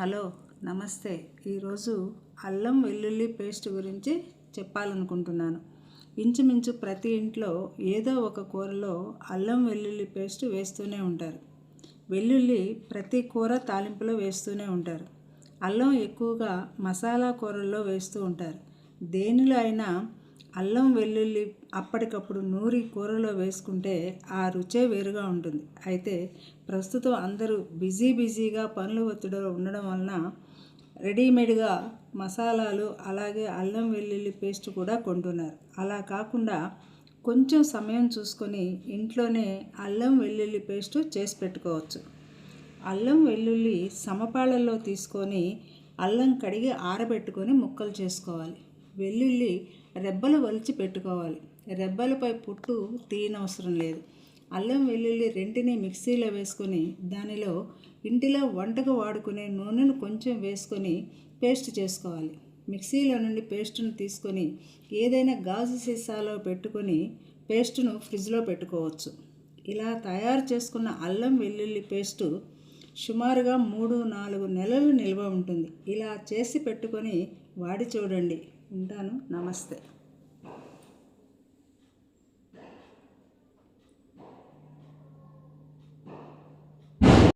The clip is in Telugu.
హలో నమస్తే. ఈరోజు అల్లం వెల్లుల్లి పేస్ట్ గురించి చెప్పాలనుకుంటున్నాను. ఇంచుమించు ప్రతి ఇంట్లో ఏదో ఒక కూరలో అల్లం వెల్లుల్లి పేస్ట్ వేస్తూనే ఉంటారు. వెల్లుల్లి ప్రతి కూర తాలింపులో వేస్తూనే ఉంటారు. అల్లం ఎక్కువగా మసాలా కూరల్లో వేస్తూ ఉంటారు. దేనిలో అయినా అల్లం వెల్లుల్లి అప్పటికప్పుడు నూరి కూరలో వేసుకుంటే ఆ రుచే వేరుగా ఉంటుంది. అయితే ప్రస్తుతం అందరూ బిజీ బిజీగా పనుల ఒత్తిడిలో ఉండడం వలన రెడీమేడ్గా మసాలాలు అలాగే అల్లం వెల్లుల్లి పేస్ట్ కూడా కొంటున్నారు. అలా కాకుండా కొంచెం సమయం చూసుకొని ఇంట్లోనే అల్లం వెల్లుల్లి పేస్ట్ చేసి పెట్టుకోవచ్చు. అల్లం వెల్లుల్లి సమపాళల్లో తీసుకొని అల్లం కడిగి ఆరబెట్టుకొని ముక్కలు చేసుకోవాలి. వెల్లుల్లి రెబ్బలు వలిచి పెట్టుకోవాలి. రెబ్బలపై పుట్టు తీయనవసరం లేదు. అల్లం వెల్లుల్లి రెంటిని మిక్సీలో వేసుకొని దానిలో ఇంటిలో వంటకు వాడుకునే నూనెను కొంచెం వేసుకొని పేస్ట్ చేసుకోవాలి. మిక్సీలో నుండి పేస్టును తీసుకొని ఏదైనా గాజు సీసాలో పెట్టుకొని పేస్టును ఫ్రిడ్జ్లో పెట్టుకోవచ్చు. ఇలా తయారు చేసుకున్న అల్లం వెల్లుల్లి పేస్టు సుమారుగా మూడు నాలుగు నెలలు నిల్వ ఉంటుంది. ఇలా చేసి పెట్టుకొని వాడి చూడండి. ఉంటాను. నమస్తే.